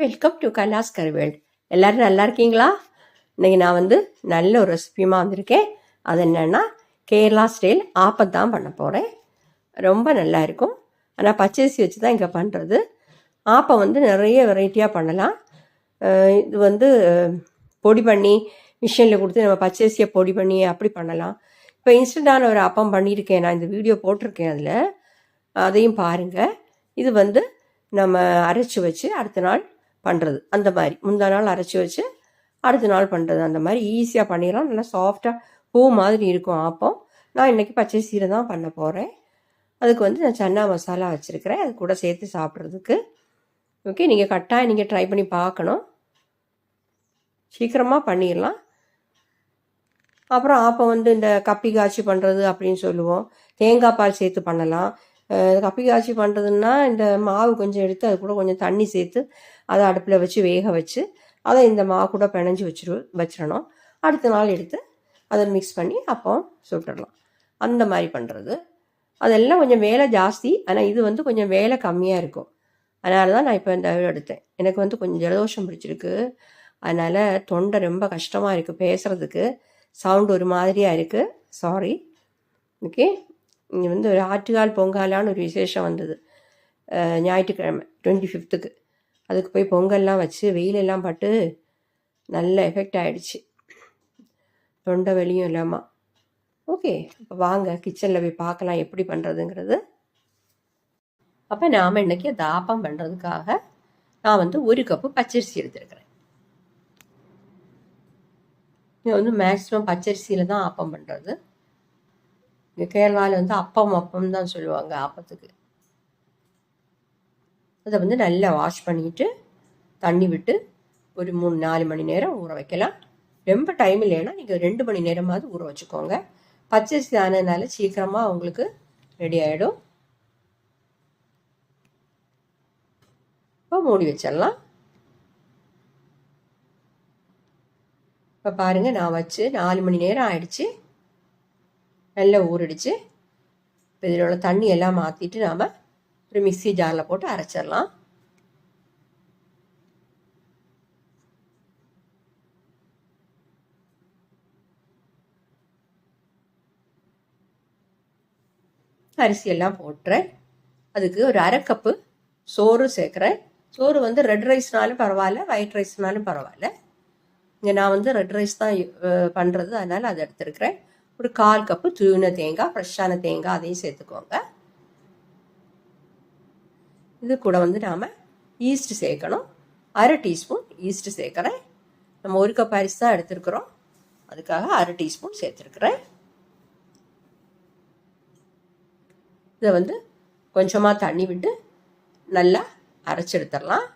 Welcome to கலாஸ் Karuvel எல்லோரும் நல்லா இருக்கீங்களா? இன்னைக்கு நான் வந்து நல்ல ஒரு ரெசிபியுமா வந்திருக்கேன். அது என்னென்னா கேரளா ஸ்டைல் ஆப்பம் தான் பண்ண போகிறேன் ரொம்ப நல்லா இருக்கும். ஆனால் பச்சரிசி வச்சு தான் இங்கே பண்ணுறது ஆப்பம் வந்து நிறைய வெரைட்டியாக பண்ணலாம். இது வந்து பொடி பண்ணி மிஷினில் கொடுத்து நம்ம பச்சரிசியை பொடி பண்ணி அப்படி பண்ணலாம். இப்போ இன்ஸ்டண்ட்டான ஒரு அப்பம் பண்ணியிருக்கேன். நான் இந்த வீடியோ போட்டிருக்கேன் அதில். அதையும் பாருங்கள் இது வந்து நம்ம அரைச்சி வச்சு அடுத்த நாள் பண்ணுறது அந்த மாதிரி. முந்தா நாள் அரைச்சி வச்சு அடுத்த நாள் பண்ணுறது அந்த மாதிரி ஈஸியாக பண்ணிடலாம். நல்லா சாஃப்டாக பூ மாதிரி இருக்கும் ஆப்பம். நான் இன்றைக்கி பச்சரிசியில் தான் பண்ண போகிறேன் அதுக்கு வந்து நான் சன்னா மசாலா வச்சுருக்கிறேன். அது கூட சேர்த்து சாப்பிட்றதுக்கு. ஓகே நீங்கள் கட்டாயம் நீங்கள் ட்ரை பண்ணி பார்க்கணும். சீக்கிரமாக பண்ணிடலாம். அப்புறம் ஆப்பம் வந்து இந்த கப்பி காய்ச்சி பண்ணுறது அப்படின்னு சொல்லுவோம். தேங்காய் பால் சேர்த்து பண்ணலாம். கப்பி காய்ச்சி பண்ணுறதுன்னா இந்த மாவு கொஞ்சம் எடுத்து அது கூட கொஞ்சம் தண்ணி சேர்த்து அதை அடுப்பில் வச்சு வேக வச்சு அதை இந்த மாவு கூட பிணைஞ்சு வச்சிரு வச்சிடணும் அடுத்த நாள் எடுத்து அதை மிக்ஸ் பண்ணி அப்போ சுட்டுடலாம். அந்த மாதிரி பண்ணுறது அதெல்லாம் கொஞ்சம் வேலை ஜாஸ்தி. ஆனால் இது வந்து கொஞ்சம் வேலை கம்மியாக இருக்கும். அதனால தான் நான் இப்போ இந்த இது எடுத்தேன். எனக்கு வந்து கொஞ்சம் ஜலதோஷம் பிடிச்சிருக்கு. அதனால் தொண்டை ரொம்ப கஷ்டமாக இருக்குது பேசுகிறதுக்கு சவுண்ட் ஒரு மாதிரியாக இருக்குது சாரி ஓகே இங்கே வந்து ஒரு ஆற்றுக்கால் பொங்காலான்னு ஒரு விசேஷம் வந்தது. ஞாயிற்றுக்கிழமை டுவெண்ட்டி ஃபிஃப்த்துக்கு அதுக்கு போய் பொங்கல்லாம் வச்சு வெயிலெல்லாம் பட்டு நல்ல எஃபெக்ட் ஆகிடுச்சு தொண்டை வெளியும் இல்லாமல் ஓகே அப்போ வாங்க கிச்சனில் போய் பார்க்கலாம் எப்படி பண்ணுறதுங்கிறது அப்போ நாம் இன்னைக்கு அந்த ஆப்பம் பண்ணுறதுக்காக நான் வந்து ஒரு கப்பு பச்சரிசி எடுத்துருக்கிறேன். இது வந்து மேக்ஸிமம் பச்சரிசியில் தான் ஆப்பம் பண்ணுறது இங்கே கேரளாவில் வந்து அப்பம் அப்பம் தான் சொல்லுவாங்க அப்பத்துக்கு அதை வந்து நல்லா வாஷ் பண்ணிட்டு தண்ணி விட்டு ஒரு மூணு நாலு மணி நேரம் ஊற வைக்கலாம். ரொம்ப டைம் இல்லைன்னா நீங்கள் ரெண்டு மணி நேரமாவது ஊற வச்சுக்கோங்க. பச்சரிசி ஆனதுனால சீக்கிரமாக உங்களுக்கு ரெடி ஆகிடும் இப்போ மூடி வச்சிடலாம். இப்போ பாருங்கள் நான் வச்சு நாலு மணி நேரம் ஆயிடுச்சு. நல்லா ஊறிடுச்சு. இப்போ இதில் உள்ள தண்ணி எல்லாம் மாற்றிட்டு நாம் ஒரு மிக்ஸி ஜாரில் போட்டு அரைச்சிடலாம். அரிசி எல்லாம் போட்டுறேன். அதுக்கு ஒரு அரை கப்பு சோறு சேர்க்குறேன். சோறு வந்து ரெட் ரைஸ்னாலும் பரவாயில்ல ஒயிட் ரைஸ்னாலும் பரவாயில்ல. இங்கே நான் வந்து ரெட் ரைஸ் தான் பண்ணுறது அதனால் அதை எடுத்துருக்கிறேன். ஒரு கால் கப்பு தூவின தேங்காய் ஃப்ரெஷ்ஷான தேங்காய் அதையும் சேர்த்துக்கோங்க. இது கூட வந்து நாம் ஈஸ்ட் சேர்க்கணும். அரை டீஸ்பூன் ஈஸ்ட் சேர்க்குறேன். நம்ம ஒரு கப் அரிசி தான் எடுத்துருக்குறோம். அதுக்காக அரை டீஸ்பூன் சேர்த்துருக்குறேன். இதை வந்து கொஞ்சமாக தண்ணி விட்டு நல்லா அரைச்சி எடுத்துடலாம்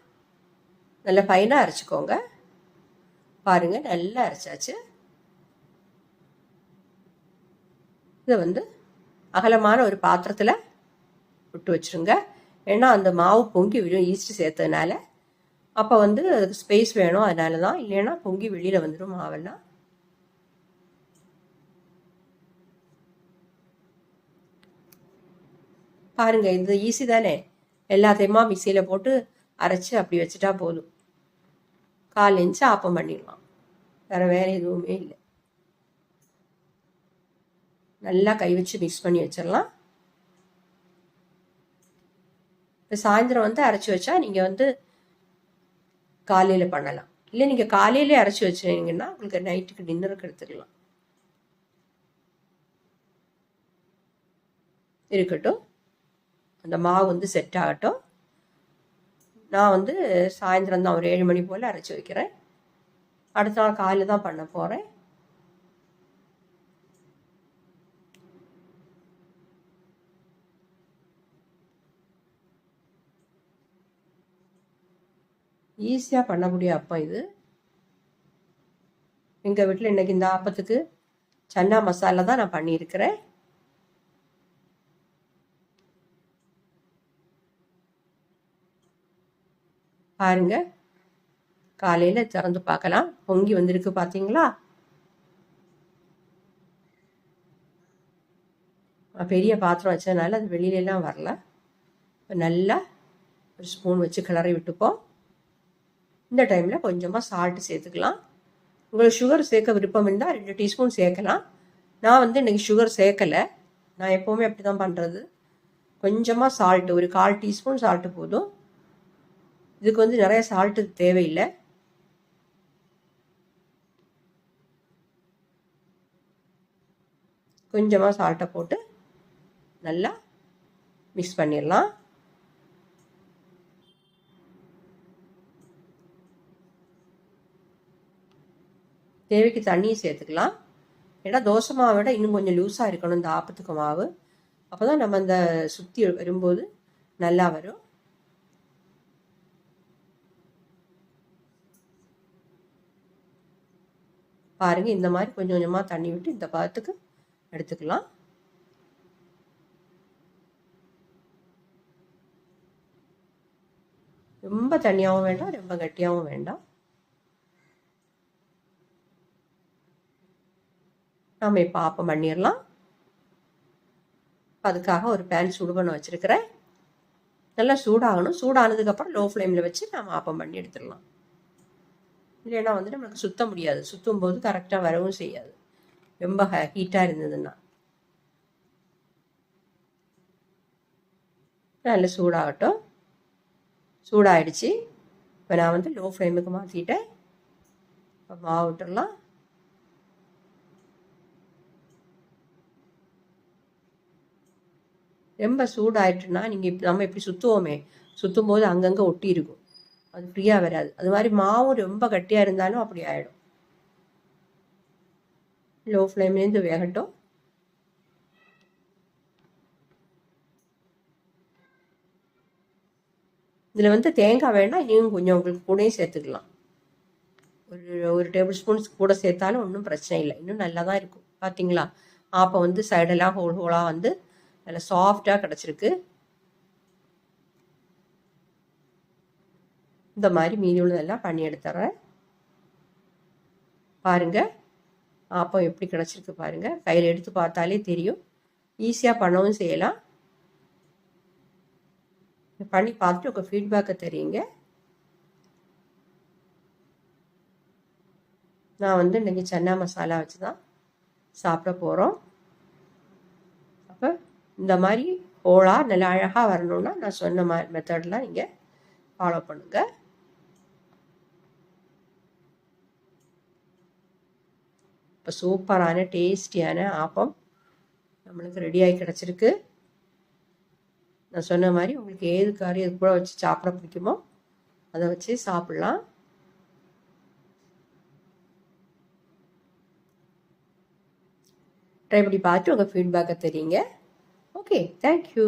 நல்லா ஃபைனாக அரைச்சிக்கோங்க. பாருங்கள் நல்லா அரைச்சாச்சு. இதை வந்து அகலமான ஒரு பாத்திரத்தில் விட்டு வச்சுருங்க. ஏன்னா அந்த மாவு பொங்கி விடும் ஈஸ்ட் சேர்த்ததுனால. அப்போ வந்து அதுக்கு ஸ்பேஸ் வேணும் அதனால தான் இல்லைன்னா பொங்கி வெளியில் வந்துடும் மாவெல்லாம். பாருங்க இது ஈஸி தானே? எல்லாத்தையுமா மிக்சியில் போட்டு அரைச்சி அப்படி வச்சுட்டா போதும். கால் இன்ச்சு ஆப்பம் பண்ணிடலாம். வேறு வேறு எதுவுமே இல்லை. நல்லா கை வச்சு மிக்ஸ் பண்ணி வச்சிடலாம். இப்போ சாயந்தரம் வந்து அரைச்சி வச்சா நீங்கள் வந்து காலையில் பண்ணலாம். இல்லை நீங்கள் காலையிலே அரைச்சி வச்சுருந்தீங்கன்னா உங்களுக்கு நைட்டுக்கு டின்னருக்கு எடுத்துக்கலாம். இருக்கட்டும். அந்த மாவு வந்து செட் ஆகட்டும். நான் வந்து சாயந்தரம் தான் ஒரு ஏழு மணி போல் அரைச்சி வைக்கிறேன். அடுத்த நாள் காலையில் தான் பண்ண போகிறேன் ஈஸியாக பண்ணக்கூடிய அப்பம் இது. எங்கள் வீட்டில் இன்றைக்கி இந்த ஆப்பத்துக்கு சன்னா மசாலா தான் நான் பண்ணியிருக்கிறேன். பாருங்க. காலையில் திறந்து பார்க்கலாம். பொங்கி வந்திருக்கு பார்த்தீங்களா பெரிய பாத்திரம் வச்சதுனால அது வெளியிலலாம் வரல. இப்போ நல்லா ஒரு ஸ்பூன் வச்சு கிளறி விட்டுப்போம். இந்த டைமில் கொஞ்சமாக சால்ட்டு சேர்த்துக்கலாம். உங்களுக்கு சுகர் சேர்க்க விருப்பம் இருந்தால் ரெண்டு டீஸ்பூன் சேர்க்கலாம். நான் வந்து இன்றைக்கி சுகர் சேர்க்கலை. நான் எப்போவுமே அப்படி தான் பண்ணுறது கொஞ்சமாக சால்ட்டு ஒரு கால் டீஸ்பூன் சால்ட்டு போதும். இதுக்கு வந்து நிறைய சால்ட்டு தேவையில்லை. கொஞ்சமாக சால்ட்டை போட்டு நல்லா மிக்ஸ் பண்ணிடலாம். தேவைக்கு தண்ணியும் சேர்த்துக்கலாம். ஏன்னா தோசை மாவை விட இன்னும் கொஞ்சம் லூஸாக இருக்கணும் இந்த ஆப்பத்துக்கு மாவு. அப்போ தான் நம்ம அந்த சுற்றி வரும்போது நல்லா வரும். பாருங்க இந்த மாதிரி கொஞ்சம் கொஞ்சமாக தண்ணி விட்டு இந்த பதத்துக்கு எடுத்துக்கலாம். ரொம்ப தண்ணியாகவும் வேண்டாம் ரொம்ப கட்டியாகவும் வேண்டாம். நம்ம இப்போ ஆப்பம் பண்ணிடலாம் அதுக்காக ஒரு பேன் சூடு பண்ண வச்சுருக்கிறேன். நல்லா சூடாகணும். சூடானதுக்கப்புறம் லோ ஃப்ளேமில் வச்சு நம்ம ஆப்பம் பண்ணி எடுத்துடலாம் இல்லைன்னா வந்து நம்மளுக்கு சுத்த முடியாது. சுற்றும் போது கரெக்டாக வரவும் செய்யாது. ரொம்ப ஹீட்டாக இருந்ததுன்னா. நல்ல சூடாகட்டும். சூடாகிடுச்சு இப்போ நான் வந்து லோ ஃப்ளேமுக்கு மாற்றிட்டேன் இப்போ மாவு விட்டுடலாம் ரொம்ப சூடாயிட்டுனா நீங்கள் இப்போ நம்ம இப்படி சுற்றுவோமே சுற்றும் போது அங்கங்கே ஒட்டி இருக்கும் அது ஃப்ரீயாக வராது. அது மாதிரி மாவும் ரொம்ப கட்டியாக இருந்தாலும் அப்படி ஆகிடும் லோ ஃப்ளேம்லேருந்து வேகட்டும். இதில் வந்து தேங்காய் வேணால் இன்னும் கொஞ்சம் உங்களுக்கு கூடயும் சேர்த்துக்கலாம். ஒரு ஒரு டேபிள் ஸ்பூன்ஸ் கூட சேர்த்தாலும் ஒன்றும் பிரச்சனை இல்லை. இன்னும் நல்லா தான் இருக்கும். பார்த்தீங்களா அப்போ வந்து சைடெல்லாம் ஹோல் ஹோலாக வந்து நல்லா சாஃப்டாக கிடச்சிருக்கு. இந்த மாதிரி மீதி உள்ளதெல்லாம் பண்ணி எடுத்துறேன். பாருங்கள் ஆப்பம் எப்படி கிடச்சிருக்கு பாருங்கள் கையில் எடுத்து பார்த்தாலே தெரியும். ஈஸியாக பண்ணவும் செய்யலாம். பண்ணி பார்த்துட்டு உங்கள் ஃபீட்பேக்கை தெரியுங்க. நான் வந்து இன்றைக்கி சன்னா மசாலா வச்சு தான் சாப்பிட போகிறோம் இந்த மாதிரி ஹோலாக நல்லா அழகாக வரணும்னா நான் சொன்ன மாதிரி மெத்தட்லாம் நீங்கள் ஃபாலோ பண்ணுங்கள் இப்போ சூப்பரான டேஸ்டியான ஆப்பம் நம்மளுக்கு ரெடியாகி கிடச்சிருக்கு. நான் சொன்ன மாதிரி உங்களுக்கு ஏது காரி அது கூட வச்சு சாப்பிட பிடிக்குமோ அதை வச்சு சாப்பிட்லாம். ட்ரை பண்ணி பார்த்து உங்கள் ஃபீட்பேக்கை தெரியுங்க. Okay thank you